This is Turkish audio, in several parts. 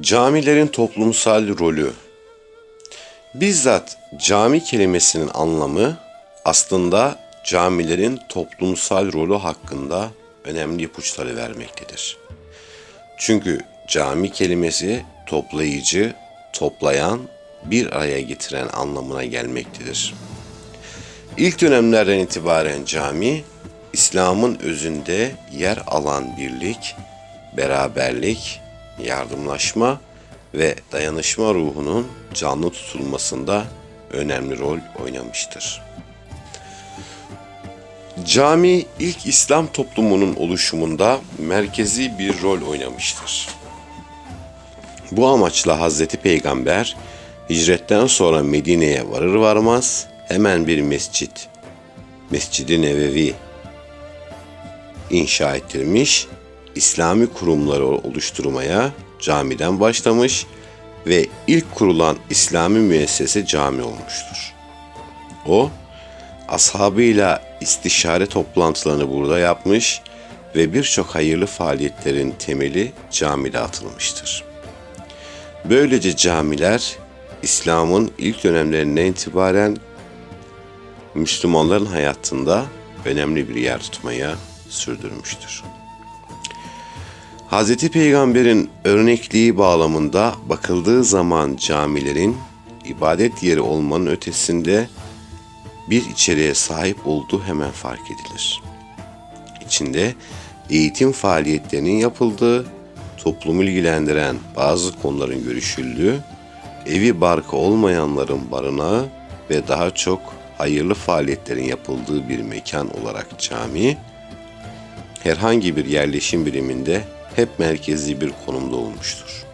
Camilerin toplumsal rolü Bizzat cami kelimesinin anlamı aslında camilerin toplumsal rolü hakkında önemli ipuçları vermektedir. Çünkü cami kelimesi toplayıcı, toplayan, bir araya getiren anlamına gelmektedir. İlk dönemlerden itibaren cami, İslam'ın özünde yer alan birlik, beraberlik, yardımlaşma ve dayanışma ruhunun canlı tutulmasında önemli rol oynamıştır. Cami ilk İslam toplumunun oluşumunda merkezi bir rol oynamıştır. Bu amaçla Hazreti Peygamber hicretten sonra Medine'ye varır varmaz hemen bir mescit, Mescid-i Nevevi inşa ettirmiş, İslami kurumları oluşturmaya camiden başlamış ve ilk kurulan İslami müessese cami olmuştur. O, ashabıyla istişare toplantılarını burada yapmış ve birçok hayırlı faaliyetlerin temeli camide atılmıştır. Böylece camiler İslam'ın ilk dönemlerinden itibaren Müslümanların hayatında önemli bir yer tutmaya sürdürmüştür. Hz. Peygamber'in örnekliği bağlamında bakıldığı zaman camilerin ibadet yeri olmanın ötesinde bir içeriğe sahip olduğu hemen fark edilir. İçinde eğitim faaliyetlerinin yapıldığı, toplumu ilgilendiren bazı konuların görüşüldüğü, evi barkı olmayanların barınağı ve daha çok hayırlı faaliyetlerin yapıldığı bir mekan olarak cami, herhangi bir yerleşim biriminde hep merkezi bir konumda olmuştur.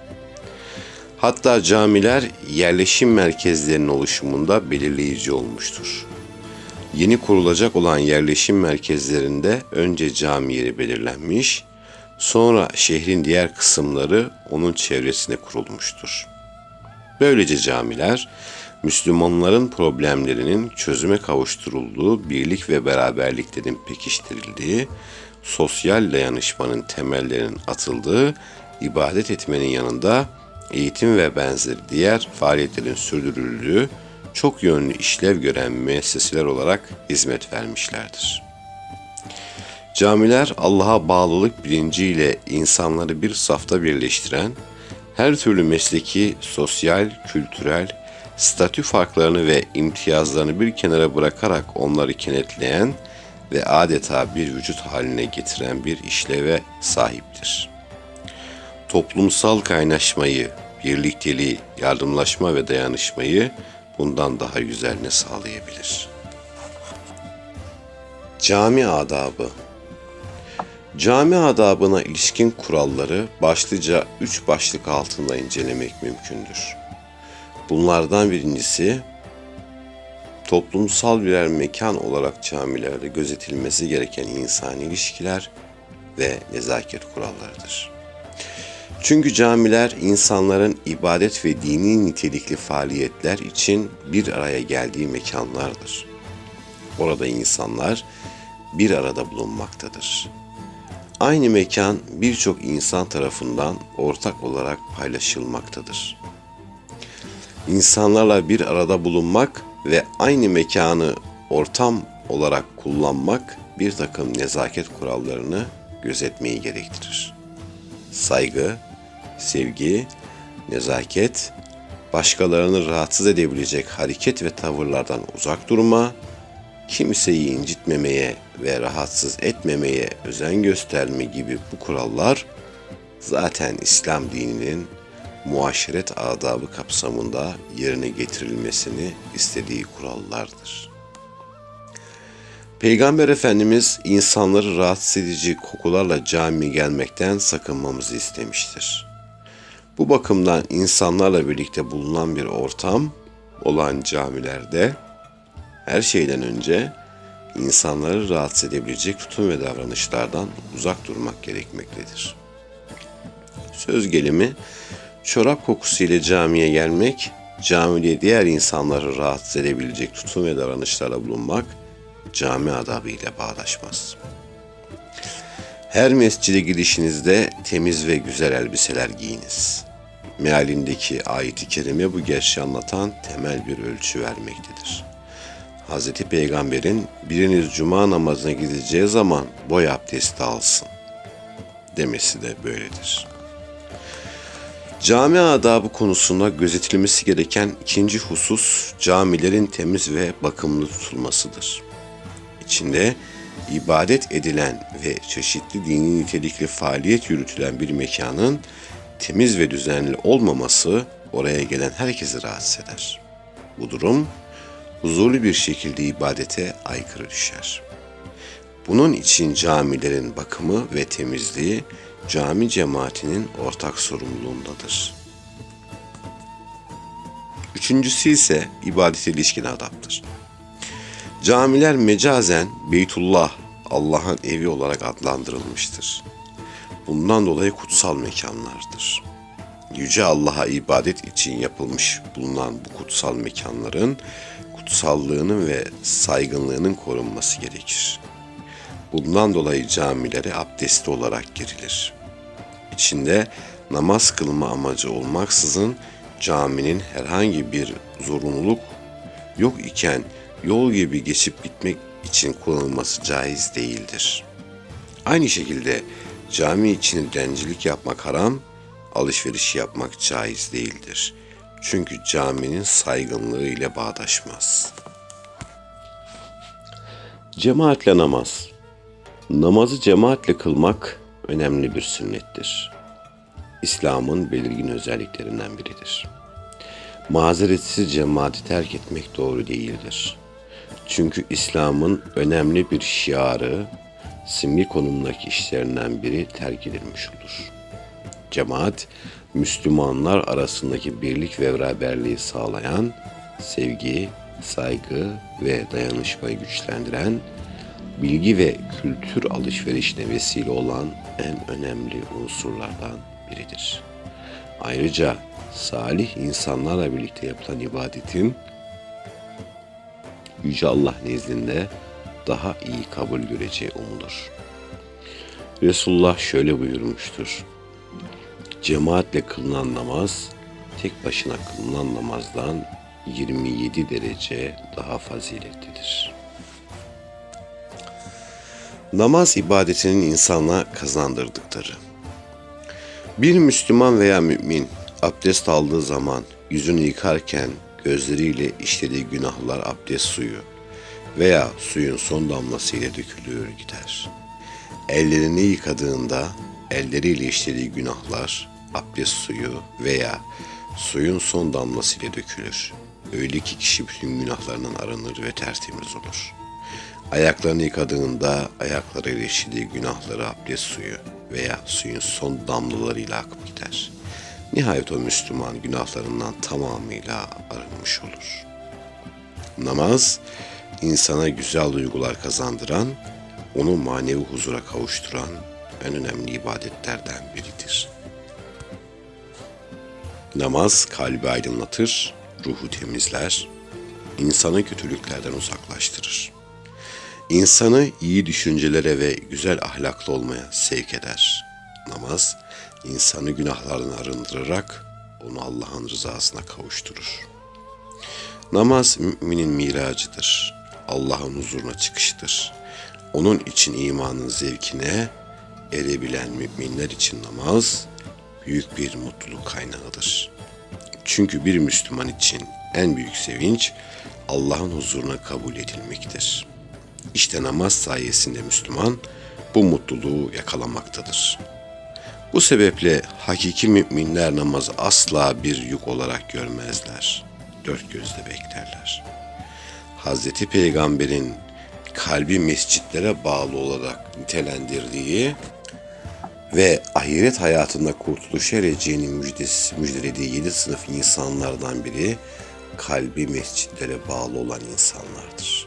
Hatta camiler yerleşim merkezlerinin oluşumunda belirleyici olmuştur. Yeni kurulacak olan yerleşim merkezlerinde önce cami yeri belirlenmiş, sonra şehrin diğer kısımları onun çevresine kurulmuştur. Böylece camiler Müslümanların problemlerinin çözüme kavuşturulduğu, birlik ve beraberliklerin pekiştirildiği, sosyal dayanışmanın temellerinin atıldığı, ibadet etmenin yanında eğitim ve benzeri diğer faaliyetlerin sürdürüldüğü çok yönlü işlev gören müesseseler olarak hizmet vermişlerdir. Camiler Allah'a bağlılık bilinciyle insanları bir safta birleştiren, her türlü mesleki, sosyal, kültürel, statü farklarını ve imtiyazlarını bir kenara bırakarak onları kenetleyen ve adeta bir vücut haline getiren bir işleve sahiptir. Toplumsal kaynaşmayı, birlikteliği, yardımlaşma ve dayanışmayı bundan daha güzel ne sağlayabilir? Cami adabı Cami adabına ilişkin kuralları başlıca üç başlık altında incelemek mümkündür. Bunlardan birincisi toplumsal birer mekan olarak camilerde gözetilmesi gereken insani ilişkiler ve nezaket kurallarıdır. Çünkü camiler insanların ibadet ve dini nitelikli faaliyetler için bir araya geldiği mekanlardır. Orada insanlar bir arada bulunmaktadır. Aynı mekan birçok insan tarafından ortak olarak paylaşılmaktadır. İnsanlarla bir arada bulunmak ve aynı mekanı ortam olarak kullanmak bir takım nezaket kurallarını gözetmeyi gerektirir. Saygı, sevgi, nezaket, başkalarını rahatsız edebilecek hareket ve tavırlardan uzak durma, kimseyi incitmemeye ve rahatsız etmemeye özen gösterme gibi bu kurallar zaten İslam dininin muaşeret adabı kapsamında yerine getirilmesini istediği kurallardır. Peygamber Efendimiz insanları rahatsız edici kokularla cami gelmekten sakınmamızı istemiştir. Bu bakımdan insanlarla birlikte bulunan bir ortam olan camilerde her şeyden önce insanları rahatsız edebilecek tutum ve davranışlardan uzak durmak gerekmektedir. Söz gelimi çorap kokusuyla camiye gelmek, camide diğer insanları rahatsız edebilecek tutum ve davranışlarla bulunmak cami adabı ile bağdaşmaz. Her mescide gidişinizde temiz ve güzel elbiseler giyiniz. mealindeki ayet-i kerime bu gerçeği anlatan temel bir ölçü vermektedir. Hz. Peygamber'in biriniz cuma namazına gideceği zaman boy abdesti alsın demesi de böyledir. Cami adabı konusunda gözetilmesi gereken ikinci husus camilerin temiz ve bakımlı tutulmasıdır. İçinde ibadet edilen ve çeşitli dini nitelikli faaliyet yürütülen bir mekanın temiz ve düzenli olmaması oraya gelen herkesi rahatsız eder. Bu durum huzurlu bir şekilde ibadete aykırı düşer. Bunun için camilerin bakımı ve temizliği cami cemaatinin ortak sorumluluğundadır. Üçüncüsü ise ibadete ilişkin adaptır. Camiler mecazen Beytullah, Allah'ın evi olarak adlandırılmıştır. Bundan dolayı kutsal mekanlardır. Yüce Allah'a ibadet için yapılmış bulunan bu kutsal mekanların kutsallığının ve saygınlığının korunması gerekir. Bundan dolayı camilere abdestli olarak girilir. İçinde namaz kılma amacı olmaksızın caminin herhangi bir zorunluluk yok iken yol gibi geçip gitmek için kullanılması caiz değildir. Aynı şekilde cami için dilencilik yapmak haram, alışveriş yapmak caiz değildir. Çünkü caminin saygınlığı ile bağdaşmaz. Cemaatle namaz Namazı cemaatle kılmak önemli bir sünnettir. İslam'ın belirgin özelliklerinden biridir. Mazeretsiz cemaati terk etmek doğru değildir. Çünkü İslam'ın önemli bir şiarı, simge konumundaki işlerinden biri terk edilmiş olur. Cemaat, Müslümanlar arasındaki birlik ve beraberliği sağlayan, sevgi, saygı ve dayanışmayı güçlendiren, bilgi ve kültür alışverişine vesile olan en önemli unsurlardan biridir. Ayrıca salih insanlarla birlikte yapılan ibadetin Yüce Allah nezdinde daha iyi kabul göreceği umulur. Resulullah şöyle buyurmuştur. Cemaatle kılınan namaz, tek başına kılınan namazdan 27 derece daha faziletlidir. Namaz ibadetinin insana kazandırdıkları. Bir Müslüman veya mümin abdest aldığı zaman yüzünü yıkarken gözleriyle işlediği günahlar abdest suyu veya suyun son damlası ile dökülüyor gider. Ellerini yıkadığında elleriyle işlediği günahlar abdest suyu veya suyun son damlası ile dökülür. Öyle ki kişi bütün günahlarından arınır ve tertemiz olur. Ayaklarını yıkadığında ayaklarıyla işlediği günahları abdest suyu veya suyun son damlalarıyla akıp gider.'' Nihayet o Müslüman günahlarından tamamıyla arınmış olur. Namaz, insana güzel duygular kazandıran, onu manevi huzura kavuşturan en önemli ibadetlerden biridir. Namaz kalbi aydınlatır, ruhu temizler, insanı kötülüklerden uzaklaştırır. İnsanı iyi düşüncelere ve güzel ahlaklı olmaya sevk eder. Namaz, insanı günahlardan arındırarak onu Allah'ın rızasına kavuşturur. Namaz müminin miracıdır. Allah'ın huzuruna çıkıştır. Onun için imanın zevkine erebilen müminler için namaz büyük bir mutluluk kaynağıdır. Çünkü bir Müslüman için en büyük sevinç Allah'ın huzuruna kabul edilmektir. İşte namaz sayesinde Müslüman bu mutluluğu yakalamaktadır.'' Bu sebeple hakiki müminler namazı asla bir yük olarak görmezler. Dört gözle beklerler. Hazreti Peygamber'in kalbi mescitlere bağlı olarak nitelendirdiği ve ahiret hayatında kurtuluş ereceğini müjdesi, müjdelediği yedi sınıf insanlardan biri kalbi mescitlere bağlı olan insanlardır.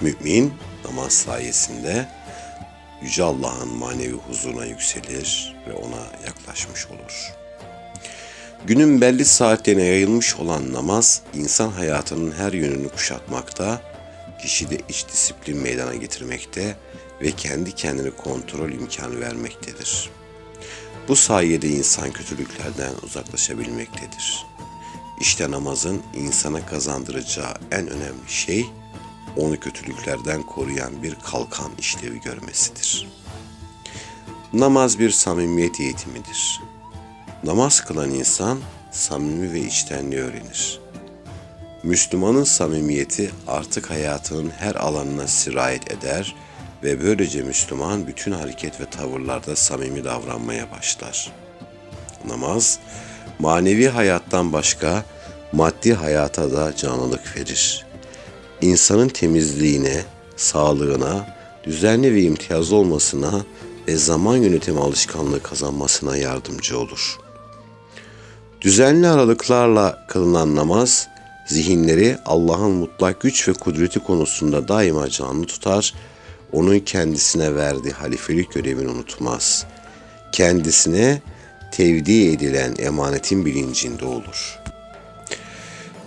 Mümin namaz sayesinde Yüce Allah'ın manevi huzuruna yükselir ve ona yaklaşmış olur. Günün belli saatlerine yayılmış olan namaz, insan hayatının her yönünü kuşatmakta, kişide iç disiplin meydana getirmekte ve kendi kendini kontrol imkanı vermektedir. Bu sayede insan kötülüklerden uzaklaşabilmektedir. İşte namazın insana kazandıracağı en önemli şey onu kötülüklerden koruyan bir kalkan işlevi görmesidir. Namaz bir samimiyet eğitimidir. Namaz kılan insan samimi ve içtenliği öğrenir. Müslümanın samimiyeti artık hayatının her alanına sirayet eder ve böylece Müslüman bütün hareket ve tavırlarda samimi davranmaya başlar. Namaz, manevi hayattan başka maddi hayata da canlılık verir. İnsanın temizliğine, sağlığına, düzenli ve imtiyazlı olmasına ve zaman yönetimi alışkanlığı kazanmasına yardımcı olur. Düzenli aralıklarla kılınan namaz, zihinleri Allah'ın mutlak güç ve kudreti konusunda daima canlı tutar, onun kendisine verdiği halifelik görevini unutmaz. Kendisine tevdi edilen emanetin bilincinde olur.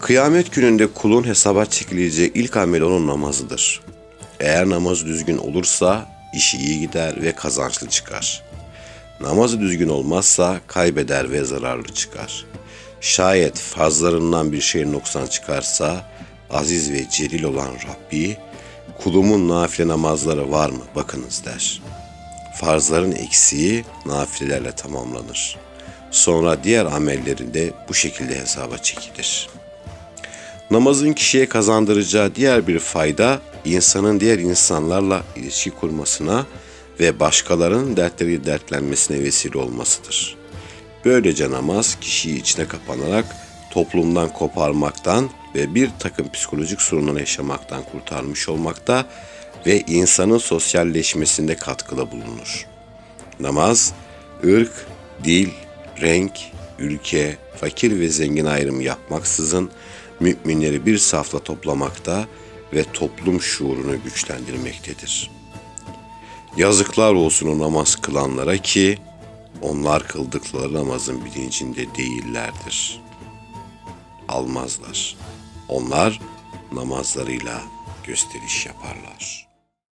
Kıyamet gününde kulun hesaba çekileceği ilk amel onun namazıdır. Eğer namazı düzgün olursa işi iyi gider ve kazançlı çıkar. Namazı düzgün olmazsa kaybeder ve zararlı çıkar. Şayet fazlarından bir şeyin noksan çıkarsa aziz ve celil olan Rabbi kulumun nafile namazları var mı bakınız der. Farzların eksiği nafilelerle tamamlanır. Sonra diğer amellerinde bu şekilde hesaba çekilir. Namazın kişiye kazandıracağı diğer bir fayda insanın diğer insanlarla ilişki kurmasına ve başkalarının dertleri dertlenmesine vesile olmasıdır. Böylece namaz kişiyi içine kapanarak toplumdan koparmaktan ve bir takım psikolojik sorunları yaşamaktan kurtarmış olmakta ve insanın sosyalleşmesinde katkıda bulunur. Namaz, ırk, dil, renk, ülke, fakir ve zengin ayrımı yapmaksızın müminleri bir safla toplamakta ve toplum şuurunu güçlendirmektedir. Yazıklar olsun o namaz kılanlara ki onlar kıldıkları namazın bilincinde değillerdir. Almazlar. Onlar namazlarıyla gösteriş yaparlar.''